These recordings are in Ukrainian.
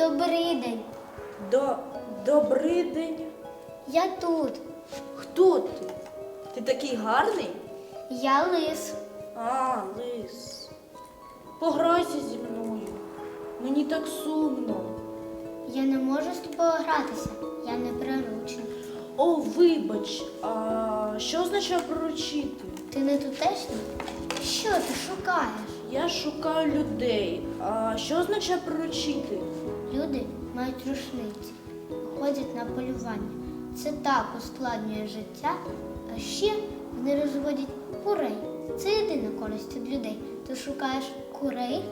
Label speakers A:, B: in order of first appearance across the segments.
A: Добрий день.
B: До... Добрий день.
A: Я тут.
B: Хто ти? Ти такий гарний?
A: Я лис.
B: А, лис. Пограйся зі мною. Мені так сумно.
A: Я не можу з тобою гратися. Я не приручений.
B: О, вибач, а що означає пророчити?
A: Ти не тутешній? Що ти шукаєш?
B: Я шукаю людей. А що означає пророчити?
A: Люди мають рушниці, ходять на полювання. Це так ускладнює життя, а ще вони розводять курей. Це єдина користь від людей. Ти шукаєш курей?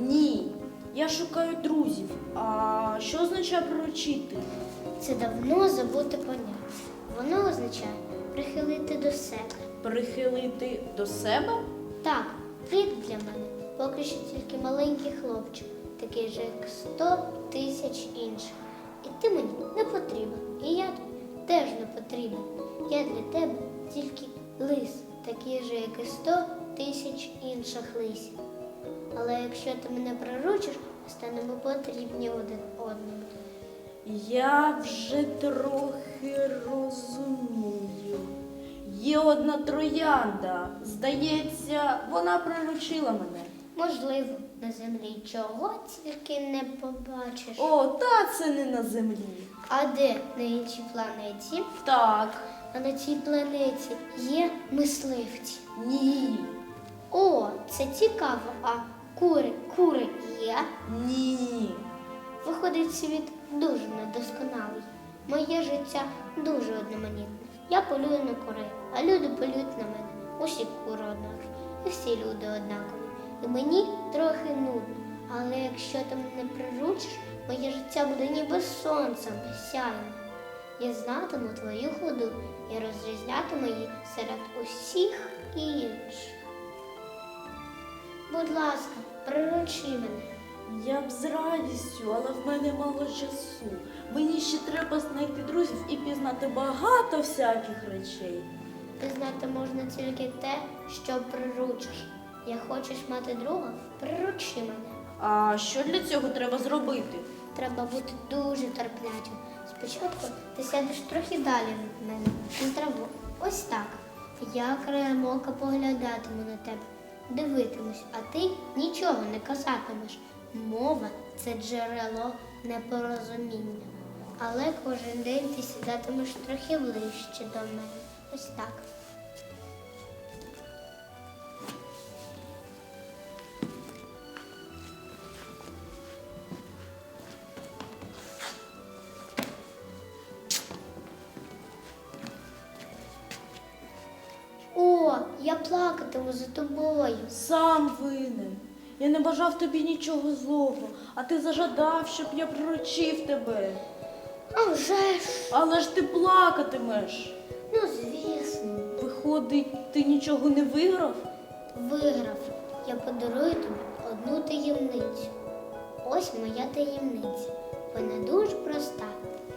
B: Ні. Я шукаю друзів. А що означає пророчити?
A: Це давно забуте поняття. Воно означає прихилити до себе.
B: Прихилити до себе?
A: Так, ти для мене поки що тільки маленький хлопчик, такий же, як сто тисяч інших. І ти мені не потрібен. І я теж не потрібен. Я для тебе тільки лис, такий же, як і сто тисяч інших лисів. Але якщо ти мене приручиш, станемо потрібні один одному.
B: Я вже трохи розумію. Є одна троянда. Здається, вона приручила мене.
A: Можливо, на землі чого тільки не побачиш.
B: О, та це не на землі.
A: А де на іншій планеті?
B: Так,
A: А на цій планеті є мисливці.
B: ні,
A: О, це цікаво. А кури, кури є.
B: ні.
A: Виходить, світ дуже недосконалий. Моє життя дуже одноманітне. Я полюю на курей, а люди полюють на мене. Усі кури однакові, і всі люди однакові. І мені трохи нудно. Але якщо ти мене приручиш, моє життя буде ніби сонцем сяйне. Я знатиму твою ходу і розрізнятиму її серед усіх інших. Будь ласка, приручи мене.
B: Я б з радістю, але в мене мало часу. Мені ще треба знайти друзів і пізнати багато всяких речей.
A: Пізнати можна тільки те, що приручиш. Я хочеш мати друга? Приручи мене.
B: А що для цього треба зробити?
A: Треба бути дуже терплячим. Спочатку ти сядеш трохи далі від мене на траву. Ось так. Я краєм ока поглядатиму на тебе, дивитимусь, а ти нічого не казатимеш. Мова це джерело непорозуміння. Але кожен день ти сідатимеш трохи ближче до мене. Ось так. Я плакатиму за тобою.
B: Сам винен. Я не бажав тобі нічого злого, а ти зажадав, щоб я приручив тебе.
A: А вже ж,
B: Але ж ти плакатимеш.
A: ну звісно,
B: Виходить, ти нічого не виграв?
A: виграв. Я подарую тобі одну таємницю. Ось моя таємниця. Вона дуже проста.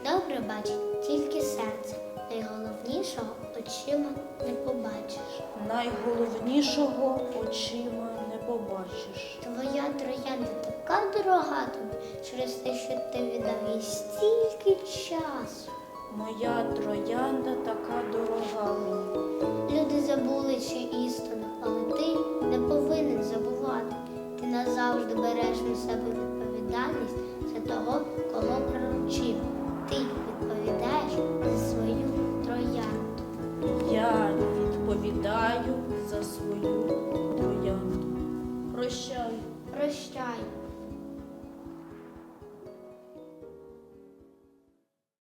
A: Добре бачить тільки серце. Найголовнішого очима не побачиш.
B: Найголовнішого очима не побачиш.
A: Твоя троянда така дорога тобі через те, що ти віддав їй стільки часу.
B: Моя троянда така дорога мені.
A: Люди забули цю істину, але ти не повинен забувати. Ти назавжди береш на себе відповідальність за того, кого приручив. Ти відповідаєш
B: відповідаю за свою